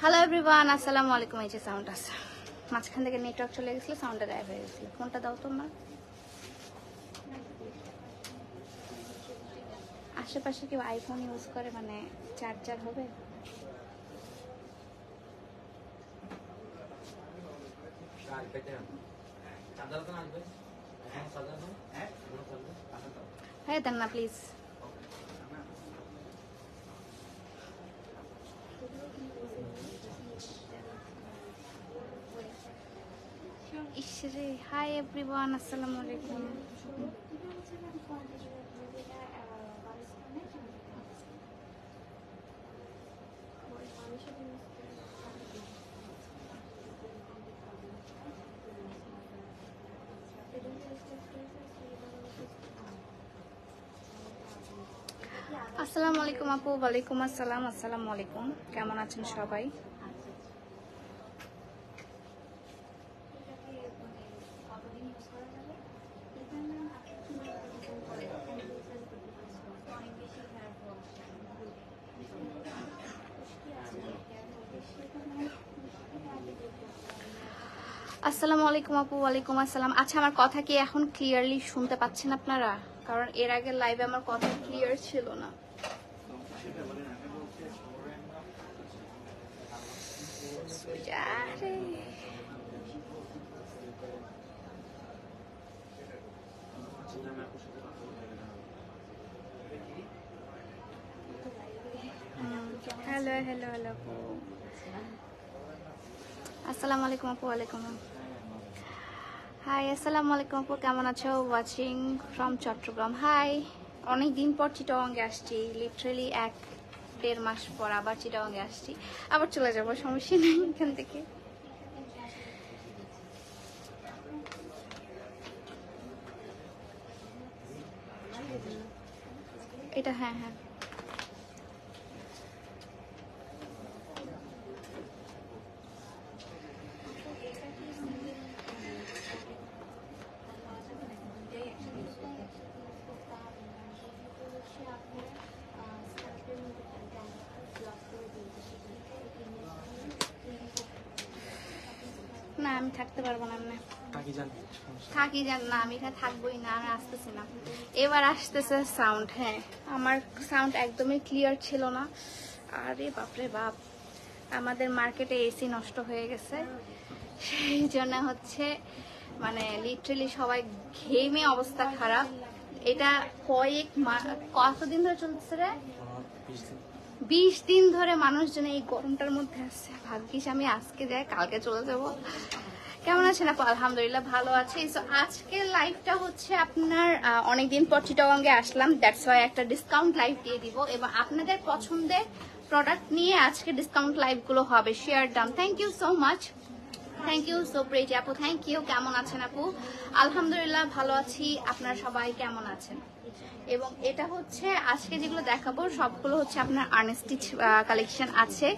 Hello everyone আসসালামু আলাইকুম এই যে সাউন্ড আছে। মাঝখান থেকে নেটওয়ার্ক চলে গেছিল সাউন্ডটা গায়েব হয়ে গেছিল। ফোনটা দাও তোমার। আশেপাশে কেউ আইফোন ইউজ করে মানে চার্জার হবে? হ্যাঁ দেন না প্লিজ ইসরে হাই এভরিওয়ান আসসালামু আলাইকুম আসসালামু আলাইকুম আপু ওয়ালাইকুম আসসালাম আসসালামু আলাইকুম কেমন আছেন সবাই আসসালামু আলাইকুম আপু, ওয়ালাইকুম আসসালাম। আচ্ছা আমার কথা কি এখন ক্লিয়ারলি শুনতে পাচ্ছেন আপনারা? কারণ এর আগে লাইভে আমার কথা ক্লিয়ার ছিল না। হ্যালো হ্যালো হ্যালো আপু। আসসালামু আলাইকুম আপু, ওয়ালাইকুম হাই আসসালামু আলাইকুম আপু, কেমন আছো? ওয়াচিং ফ্রম চট্টগ্রাম হাই অনেক দিন পর চিটাগাঙ্গে আসছি। লিটারালি এক দেড় মাস পর আবার চিটাগাঙ্গে আসছি। আবার চলে যাব, সমস্যা নেই এখান থেকে। এটা হ্যাঁ হ্যাঁ। আমি থাকতে পারব না এমনি থাকি যান না আমি এখানে থাকবোই না আমি আসতেছি না। এবার আসতেছে সাউন্ড হ্যাঁ আমার সাউন্ড একদমই ক্লিয়ার ছিল না। আরে বাপরে বাপ আমাদের মার্কেটে এসি নষ্ট হয়ে গেছে। সেই জন্য হচ্ছে মানে লিটারেলি সবাই ঘেমে অবস্থা খারাপ। এটা কয়েক কতদিন ধরে চলতেছে রে? বিশ দিন ধরে মানুষজন এই গরমটার মধ্যে আসছে। ভাগ্যিস আমি আজকে যাই, কালকে চলে যাব। কেমন আছেন আপু? আলহামদুলিল্লাহ ভালো আছে। সো আজকের লাইভটা হচ্ছে আপনার অনেকদিন পর চিটাগঙ্গে আসলাম। দ্যাটস ওয়াই একটা ডিসকাউন্ট লাইভ দিয়ে দিব। এবং আপনাদের পছন্দের প্রোডাক্ট নিয়ে আজকে ডিসকাউন্ট লাইভগুলো হবে। Share done thank you so much thank you so pretty আপু থ্যাংক ইউ কেমন আছেন আপু? আলহামদুলিল্লাহ, ভালো আছি। আপনারা সবাই কেমন আছেন? এবং এটা হচ্ছে, আজকে যেগুলো দেখাবো, সবগুলো হচ্ছে আপনার আনস্টিচ কালেকশন আছে।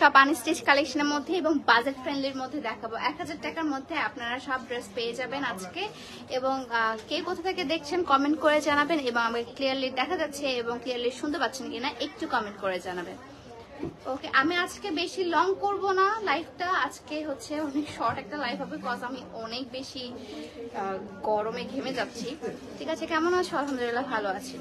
সব আনস্টিচ কালেকশনের মধ্যে এবং বাজেট ফ্রেন্ডলির মধ্যে দেখাবো। এক হাজার টাকার মধ্যে আপনারা সব ড্রেস পেয়ে যাবেন আজকে। এবং কে কোথা থেকে দেখছেন কমেন্ট করে জানাবেন এবং আমাকে ক্লিয়ারলি দেখা যাচ্ছে এবং ক্লিয়ারলি শুনতে পাচ্ছেন কিনা, একটু কমেন্ট করে জানাবেন। ওকে, আমি আজকে বেশি লং করব না লাইফটা আজকে হচ্ছে অনেক শর্ট একটা লাইফ হবে কজ আমি অনেক বেশি গরমে ঘেমে যাচ্ছি। ঠিক আছে, কেমন আছো? আলহামদুলিল্লাহ ভালো আছি।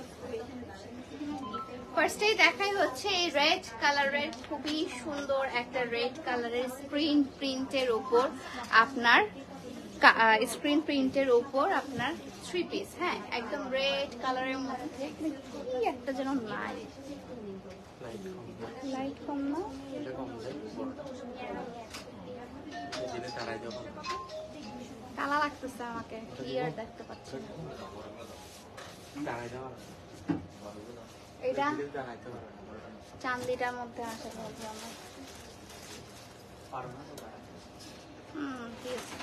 ফার্স্টেই দেখাই হচ্ছে এই রেড কালারের খুবই সুন্দর একটা রেড কালারের স্ক্রিন প্রিন্টের উপর আপনার স্ক্রিন প্রিন্টের উপর আপনার থ্রি পিস হ্যাঁ একদম রেড কালারের মধ্যে। কি একটা যেন নাই লাইট কম না। কালা লাগতেছে আমাকে ক্লিয়ার দেখতে পাচ্ছি। এটা চান্দিটার মধ্যে আসা পারো না হুম ঠিক আছে।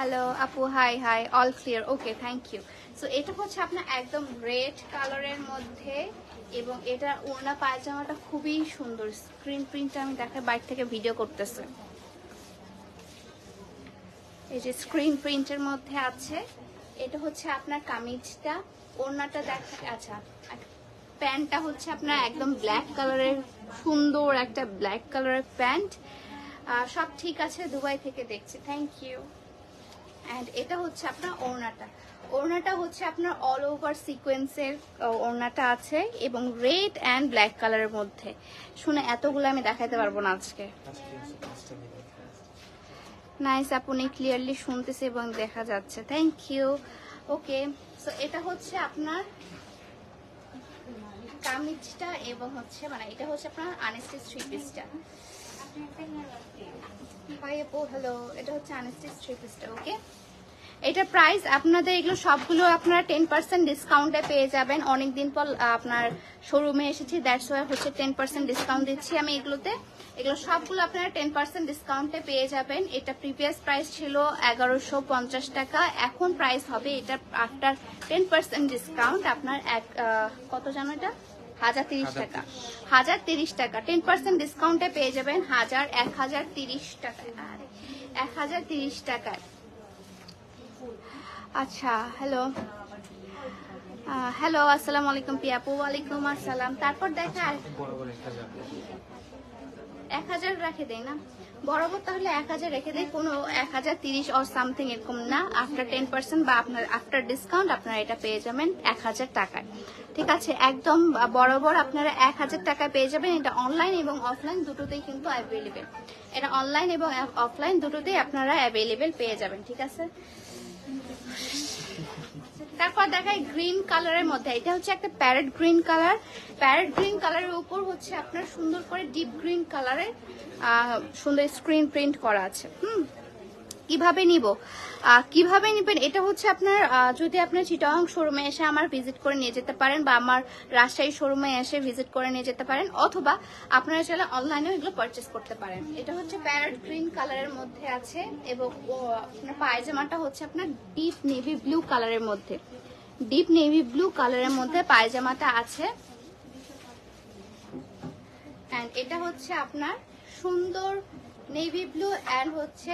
হ্যালো আপু hi hi all clear okay thank you so এটা হচ্ছে আপনার একদম রেড কালারের মধ্যে এবং এটা ওড়না পায়জামাটা খুবই সুন্দর। স্ক্রিন প্রিন্টটা আমি দেখাই বাইক থেকে ভিডিও করতেছে। এই যে স্ক্রিন প্রিন্টের মধ্যে আছে। এটা হচ্ছে আপনার কামিজটা। ওড়নাটা দেখা আচ্ছা প্যান্টটা হচ্ছে আপনার একদম ব্ল্যাক কালারের সুন্দর একটা ব্ল্যাক কালারের প্যান্ট। সব ঠিক আছে, দুবাই থেকে দেখছি। থ্যাংক ইউ অ্যান্ড এটা হচ্ছে আপনার ওড়নাটা। ওড়নাটা হচ্ছে আপনার অল ওভার সিকোয়েন্সের ওড়নাটা আছে এবং রেড অ্যান্ড ব্ল্যাক কালারের মধ্যে। শুনে এতগুলো আমি দেখাতে পারব না আজকে। নাইস আপনি ক্লিয়ারলি শুনতেছে এবং দেখা যাচ্ছে। থ্যাংক ইউ ওকে সো এটা হচ্ছে আপনার কামিজটা এবং হচ্ছে মানে এটা হচ্ছে আপনার আনেস্টিস থ্রি পিসটা হাই হ্যালো এটা হচ্ছে পিসটা ওকে এটা প্রাইস আপনাদের এগুলো সবগুলো আপনারা টেন পার্সেন্ট ডিসকাউন্টে পেয়ে যাবেন। অনেকদিন পর আপনার শোরুমে এসেছি দ্যাটস ওয়াই হচ্ছে টেন পার্সেন্ট ডিসকাউন্ট দিচ্ছি আমি এগুলোতে। এগুলো সবগুলো আপনারা টেন পার্সেন্ট ডিসকাউন্টে পেয়ে যাবেন। এটা প্রিভিয়াস প্রাইস ছিল এগারোশো পঞ্চাশ টাকা। এখন প্রাইস হবে এটা আফটার টেন পার্সেন্ট ডিসকাউন্ট আপনার এক কত জানো এটা? হাজার তিরিশ টাকা। হাজার তিরিশ টাকা। টেন পার্সেন্ট ডিসকাউন্টে পেয়ে যাবেন হাজার এক হাজার তিরিশ টাকা। আরে, এক হাজার তিরিশ টাকায় আচ্ছা হ্যালো হ্যালো আসসালামু আলাইকুম পিয়াপু ওয়ালাইকুম আসসালাম। তারপর দেখা যাবে। এক হাজার রাখে দেয় না? বরাবর তাহলে এক হাজার রেখে দেয় কোনো এক হাজার তিরিশ অর সামথিং এরকম না। আফটার টেন পার্সেন্ট বা আপনার আফটার ডিসকাউন্ট আপনারা এটা পেয়ে যাবেন এক হাজার টাকায়। ঠিক আছে? একদম বরাবর আপনারা এক হাজার টাকায় পেয়ে যাবেন। এটা অনলাইন এবং অফলাইন দুটোতেই কিন্তু অ্যাভেলেবেল এটা অনলাইন এবং অফলাইন দুটোতেই আপনারা অ্যাভেলেবেল পেয়ে যাবেন। ঠিক আছে? তারপর দেখায় গ্রিন কালারের মধ্যে। এটা হচ্ছে একটা parrot green colour parrot green কালারের উপর হচ্ছে আপনার সুন্দর করে ডিপ গ্রিন কালারের সুন্দর স্ক্রিন প্রিন্ট করা আছে। হুম? কীভাবে নিব? কীভাবে নেবেন? এটা হচ্ছে আপনার যদি আপনার চিটাং শোরুমে এসে আমার ভিজিট করে নিয়ে যেতে পারেন বা আমার রাজশাহী শোরুমে এসে ভিজিট করে নিয়ে যেতে পারেন, অথবা আপনারা চাইলে অনলাইনেও এগুলো পারচেস করতে পারেন। এটা হচ্ছে প্যারেট গ্রিন কালারের মধ্যে আছে এবং আপনার পায়জামাটা হচ্ছে আপনার ডিপ নেভি ব্লু কালারের মধ্যে। ডিপ নেভি ব্লু কালারের মধ্যে পায়জামাটা আছে। এটা হচ্ছে আপনার সুন্দর নেভি ব্লু অ্যান্ড হচ্ছে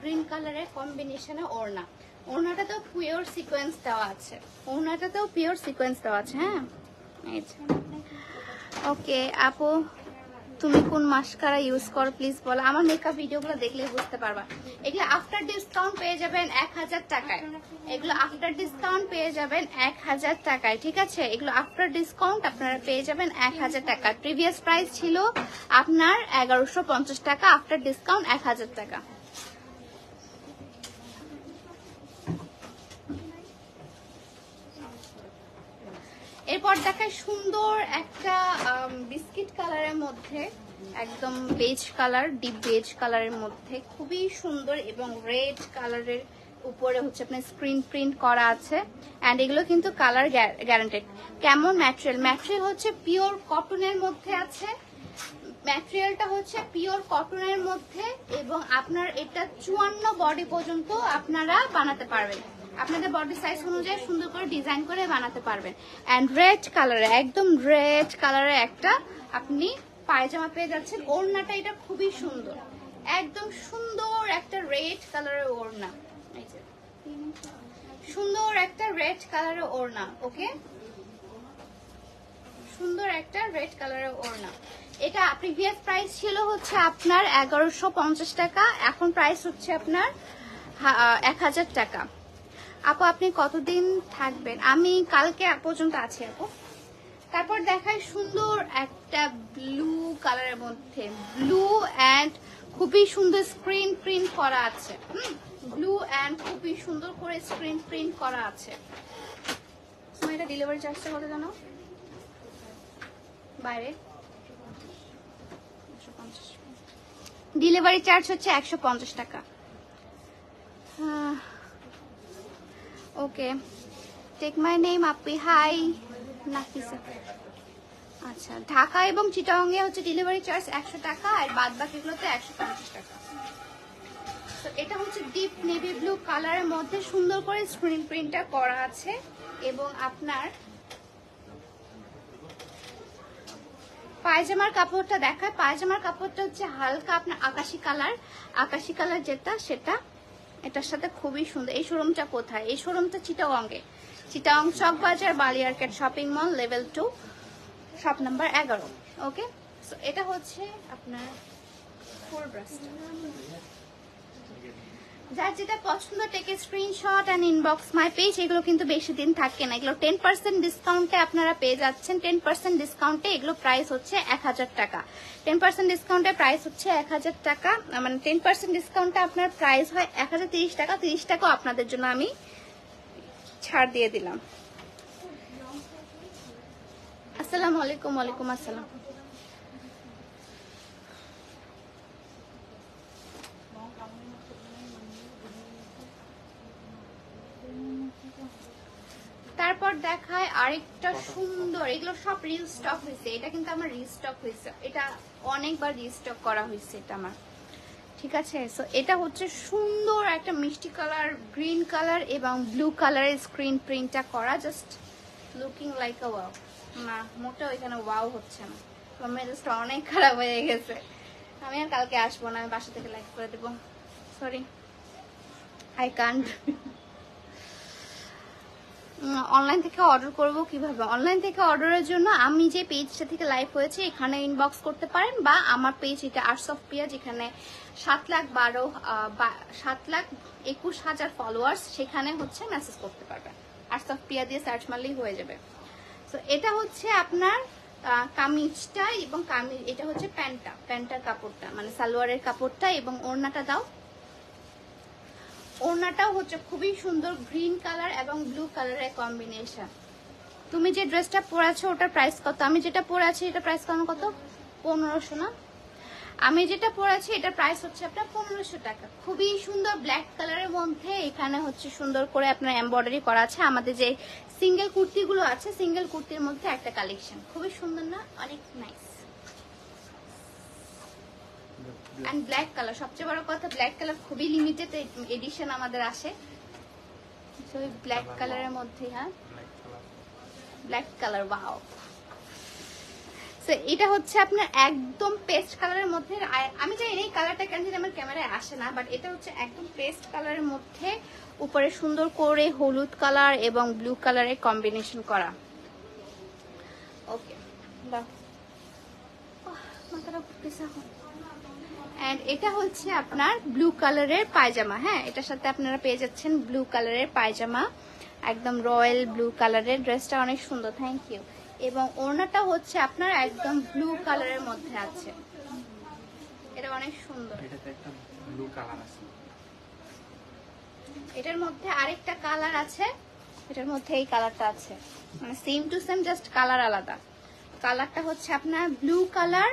গ্রিন কালারের কম্বিনেশনে ওড়না। ওড়নাটাতেও পিওর সিকোয়েন্স দেওয়া আছে। ওড়নাটাতেও পিওর সিকোয়েন্স দেওয়া আছে হ্যাঁ? ওকে আপু তুমি কোন মাস্কারা ইউজ করো প্লিজ বলো। আমার মেকআপ ভিডিওগুলো দেখলে বুঝতে পারবা। এগুলো আফটার ডিসকাউন্ট পেয়ে যাবেন এক হাজার টাকায়। এগুলো আফটার ডিসকাউন্ট পেয়ে যাবেন এক হাজার টাকায়, ঠিক আছে? এগুলো আফটার ডিসকাউন্ট আপনারা পেয়ে যাবেন এক হাজার টাকা। প্রিভিয়াস প্রাইস ছিল আপনার এগারোশো পঞ্চাশ টাকা আফটার ডিসকাউন্ট এক হাজার টাকা। এরপর দেখায় সুন্দর একটা বিস্কিট কালারের মধ্যে, একদম বেজ কালার, ডিপ বেজ কালারের মধ্যে, খুবই সুন্দর এবং রেড কালারের উপরে হচ্ছে আপনার স্ক্রিন প্রিন্ট করা আছে। অ্যান্ড এগুলো কিন্তু কালার গ্যারান্টেড। কেমন ম্যাটেরিয়াল? ম্যাটেরিয়াল হচ্ছে পিওর কটনের মধ্যে আছে। ম্যাটেরিয়ালটা হচ্ছে পিওর কটনের মধ্যে এবং আপনার এটা চুয়ান্ন বডি পর্যন্ত আপনারা বানাতে পারবেন। আপনাদের বডি সাইজ অনুযায়ী সুন্দর করে ডিজাইন করে বানাতে পারবেন। অ্যান্ড রেড কালারে একদম রেড কালারের একটা আপনি পায়জামা পেয়ে যাচ্ছেন। ওড়নাটা এটা খুবই সুন্দর। একদম সুন্দর একটা রেড কালারের ওড়না। সুন্দর একটা রেড কালারের ওড়না ওকে সুন্দর একটা রেড কালারের ওড়না। এটা প্রিভিয়াস প্রাইস ছিল হচ্ছে আপনার এগারোশো টাকা, এখন প্রাইস হচ্ছে আপনার এক হাজার টাকা। আপু, আপনি কতদিন থাকবেন? আমি কালকে পর্যন্ত আছি, আপু। তারপর দেখায় সুন্দর একটা ব্লু কালারের মধ্যে। ব্লু অ্যান্ড খুবই সুন্দর স্ক্রিন প্রিন্ট করা আছে। ব্লু অ্যান্ড খুবই সুন্দর করে স্ক্রিন প্রিন্ট করা আছে। এটা ডেলিভারি চার্জটা কত জানো? বাইরে। ডেলিভারি চার্জ হচ্ছে একশো পঞ্চাশ টাকা। ওকে টেক মাই নেম আপি হাই নাফিসা আচ্ছা ঢাকা এবং চিটাঙ্গে হচ্ছে ডেলিভারি চার্জ একশো টাকা আর বাদ বাকিগুলোতে একশো পঞ্চাশ টাকা। তো এটা হচ্ছে ডিপ নেভি ব্লু কালারের মধ্যে সুন্দর করে স্ক্রিন প্রিন্টটা করা আছে এবং আপনার পায়জামার কাপড়টা দেখায়। পায়জামার কাপড়টা হচ্ছে হালকা আপনার আকাশি কালার আকাশি কালার যেটা, সেটা এটার সাথে খুবই সুন্দর। এই শোরুমটা কোথায়? এই শোরুমটা চিটাগঙ্গে Chittagong Chawk Bazar, বালিয়ারকেট shopping mall, level two, shop number এগারো। ওকে সো এটা হচ্ছে আপনার ফুল ব্রাশটা যার যেটা পছন্দ টেকে screenshot and inbox my page এগুলো কিন্তু বেশি দিন থাকে না। এগুলো টেন পার্সেন্ট ডিসকাউন্টে আপনারা পেয়ে যাচ্ছেন। টেন পার্সেন্ট ডিসকাউন্টে এগুলো প্রাইস হচ্ছে এক হাজার টাকা। টেন পার্সেন্ট ডিসকাউন্টে প্রাইস হচ্ছে এক হাজার টাকা। মানে টেন পার্সেন্ট ডিসকাউন্টে আপনার প্রাইস হয় এক হাজার তিরিশ টাকা। তিরিশ টাকাও আপনাদের জন্য আমি ছাড় দিয়ে দিলাম। আসসালামু আলাইকুম, ওয়ালাইকুম আসসালাম। তারপর দেখায় আরেকটা সুন্দর, এগুলো সব রিস্টক হয়েছে। এটা কিন্তু আমার রিস্টক হয়েছে। এটা অনেকবার রিস্টক করা হয়েছে এটা আমার। ঠিক আছে? সো এটা হচ্ছে সুন্দর একটা মিষ্টি কালার গ্রিন কালার এবং ব্লু কালারের স্ক্রিন প্রিন্টটা করা। Just looking like a wow না, মোটেও এখানে ওয়াও হচ্ছে না। আমার মেজাজটা অনেক খারাপ হয়ে গেছে। আমি আর কালকে আসব না, আমি বাসা থেকে লাইক করে দেবো। সরি আই কান্ট অনলাইন থেকে অর্ডার করব কীভাবে? অনলাইন থেকে অর্ডারের জন্য আমি যে পেজটা থেকে লাইভ হয়েছে, এখানে ইনবক্স করতে পারেন বা আমার পেজ এটা আর্টস অফ পিয়া যেখানে সাত লাখ বারো সাত লাখ একুশ হাজার ফলোয়ার্স সেখানে হচ্ছে মেসেজ করতে পারবেন। আর্টস অফ পিয়া দিয়ে সার্চ মারলেই হয়ে যাবে। তো এটা হচ্ছে আপনার কামিজটা এবং কামিজ এটা হচ্ছে প্যান্টটা, প্যান্টার কাপড়টা মানে সালোয়ারের কাপড়টা এবং ওড়নাটা দাও। ওড়নাটাও হচ্ছে খুবই সুন্দর গ্রিন কালার এবং ব্লু কালারের কম্বিনেশন তুমি যে ড্রেসটা পরেছো ওটার প্রাইস কত? আমি যেটা পরে আছি এটা প্রাইস কেমন কত? পনেরোশো না? আমি যেটা পরেছি এটার প্রাইস হচ্ছে আপনার পনেরোশো টাকা। খুবই সুন্দর ব্ল্যাক কালারের মধ্যে এখানে হচ্ছে সুন্দর করে আপনার এমব্রয়ডারি করা আছে। আমাদের যে সিঙ্গেল কুর্তিগুলো আছে সিঙ্গেল কুর্তির মধ্যে একটা কালেকশন খুবই সুন্দর না? অনেক নাইস অ্যান্ড ব্ল্যাক কালার সবচেয়ে বড় কথা ব্ল্যাক কালার খুবই লিমিটেড এডিশন আমাদের আসে। তো ওই ব্ল্যাক কালারের মধ্যে হ্যাঁ? ব্ল্যাক কালার ওয়াও সো এটা হচ্ছে আপনার একদম পেস্ট কালারের মধ্যে আমি জানি এই কালারটা কেন জানি আমার ক্যামেরায় আসে না বাট এটা হচ্ছে একদম পেস্ট কালারের মধ্যে উপরে সুন্দর করে হলুদ কালার এবং ব্লু কালারের কম্বিনেশন করা। ওকে আহ, মাথাটা ঘুরতেছে এখন অ্যান্ড এটা হচ্ছে আপনার ব্লু কালারের পায়জামা। হ্যাঁ এটার সাথে আপনারা পেয়ে যাচ্ছেন ব্লু কালারের পায়জামা। একদম রয়্যাল ব্লু কালারের ড্রেসটা অনেক সুন্দর থ্যাংক ইউ এবং ওড়নাটা হচ্ছে আপনার একদম ব্লু কালারের মধ্যে আছে। এটা অনেক সুন্দর। এটাতে একটা ব্লু কালার আছে। এটার মধ্যে আরেকটা কালার আছে। এটার মধ্যে এই কালারটা আছে। মানে same to same just colour আলাদা। কালারটা হচ্ছে আপনার ব্লু কালার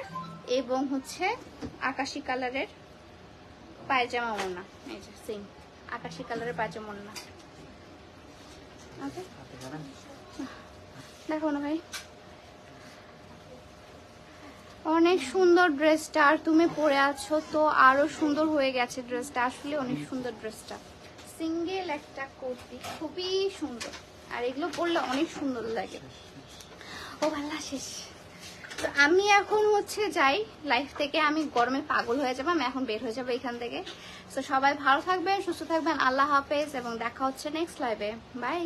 এবং হচ্ছে আকাশি কালারের পায়জামা ওড়না। এই যে সেম আকাশি কালারের পায়জামা ওড়না। ওকে দেখো না ভাই। অনেক সুন্দর ড্রেসটা, আর তুমি পরে আছো, তো আরও সুন্দর হয়ে গেছে ড্রেসটা। আসলে অনেক সুন্দর ড্রেসটা। সিঙ্গেল একটা কুর্তি, খুবই সুন্দর। আর এগুলো পরলে অনেক সুন্দর লাগে। ও ভাল্লা, শেষ। তো আমি এখন হচ্ছে যাই লাইফ থেকে। আমি গরমে পাগল হয়ে যাব, আমি এখন বের হয়ে যাব এখান থেকে। তো সবাই ভালো থাকবেন, সুস্থ থাকবেন, আল্লাহ হাফেজ এবং দেখা হচ্ছে নেক্সট লাইভে বাই